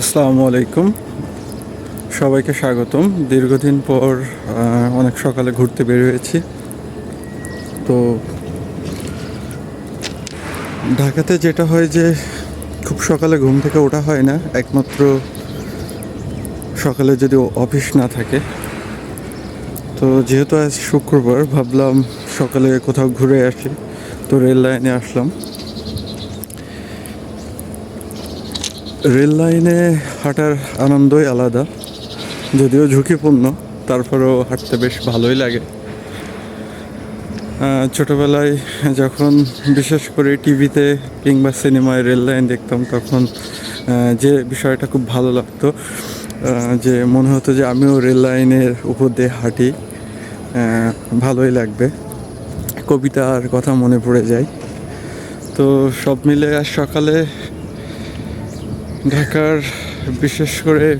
আসসালামু আলাইকুম। সবাইকে স্বাগতম। দীর্ঘদিন পর অনেক সকালে ঘুরতে বের হয়েছি। তো ঢাকাতে যেটা হয় যে, খুব সকালে ঘুম থেকে ওঠা হয় না। একমাত্র সকালে যদি অফিস না থাকে। তো যেহেতু আজ শুক্রবার, ভাবলাম সকালে কোথাও ঘুরে আসি। তো রেল লাইনে আসলাম। রেল লাইনে হাঁটার আনন্দই আলাদা, যদিও ঝুঁকিপূর্ণ, তারপরেও হাঁটতে বেশ ভালোই লাগে। ছোটোবেলায় যখন বিশেষ করে টিভিতে কিংবা সিনেমায় রেল লাইন দেখতাম, তখন যে বিষয়টা খুব ভালো লাগতো যে মনে হতো যে আমিও রেল লাইনের উপর দিয়ে হাঁটি ভালোই লাগবে। কবিতার কথা মনে পড়ে যায়। তো সব মিলে আজ সকালে ঢাকার বিশেষ করে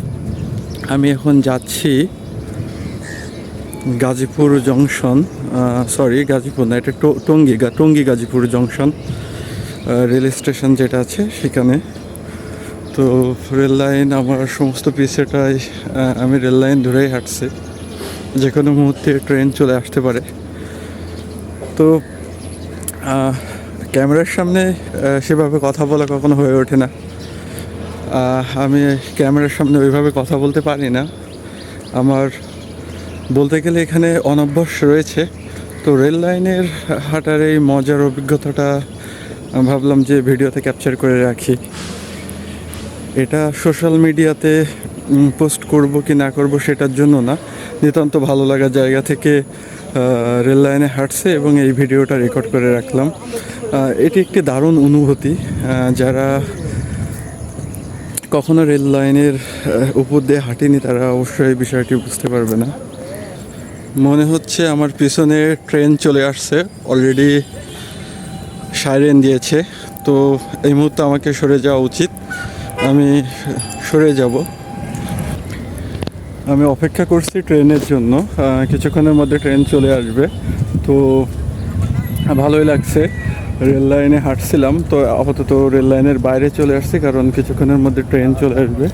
আমি এখন যাচ্ছি গাজীপুর জংশন সরি গাজীপুর না এটা Tongi Tongi Gazipur junction rail station যেটা আছে সেখানে। তো রেল লাইন আমার সমস্ত পিছেটাই আহ, আমি রেল লাইন ধরেই হাঁটছি। যে কোনো মুহূর্তে ট্রেন চলে আসতে পারে। তো ক্যামেরার সামনে সেভাবে কথা বলা কখনো হয়ে ওঠে না। আমি ক্যামেরার সামনে ওইভাবে কথা বলতে পারি না। আমার বলতে গেলে এখানে অনভ্যাস রয়েছে। তো রেল লাইনের হাঁটার এই মজার অভিজ্ঞতাটা ভাবলাম যে ভিডিওতে ক্যাপচার করে রাখি। এটা সোশ্যাল মিডিয়াতে পোস্ট করব কি না করব সেটার জন্য না। নিতান্ত ভালো লাগা জায়গা থেকে রেল লাইনে হাঁটছে এবং এই ভিডিওটা রেকর্ড করে রাখলাম। এটি একটি দারুণ অনুভূতি। যারা কখনো রেল লাইনের উপর দিয়ে হাঁটিনি তারা, অবশ্যই বিষয়টি বুঝতে পারবে না। মনে হচ্ছে আমার পিছনে ট্রেন চলে আসছে অলরেডি সাইরেন দিয়েছে। তো এই মুহূর্তে আমাকে সরে যাওয়া উচিত। আমি সরে যাব। আমি অপেক্ষা করছি ট্রেনের জন্য কিছুক্ষণের মধ্যে ট্রেন চলে আসবে। তো ভালোই লাগছে। রেল লাইনে হাঁটছিলাম তো আপাতত রেল লাইনের বাইরে চলে আসছি কারণ কিছুক্ষণের মধ্যে ট্রেন চলে আসবে।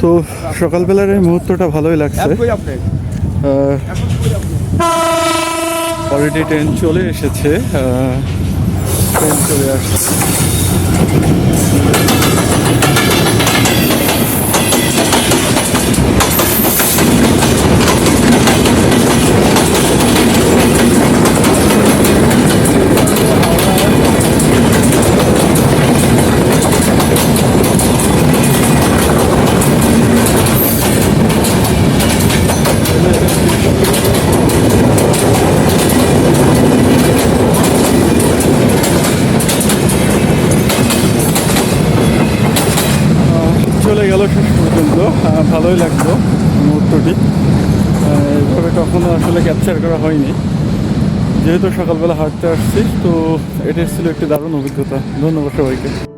তো সকালবেলার এই মুহূর্তটা ভালোই লাগছে। অলরেডি ট্রেন চলে এসেছে ট্রেন চলে আসছে চলে গেল শেষ পর্যন্ত আহ, ভালোই লাগল মুহূর্তটি। এভাবে কখনো আসলে ক্যাপচার করা হয়নি। যেহেতু সকালবেলা হাঁটতে আসছি, তো এটাই ছিল একটি দারুণ অভিজ্ঞতা। ধন্যবাদ সবাইকে।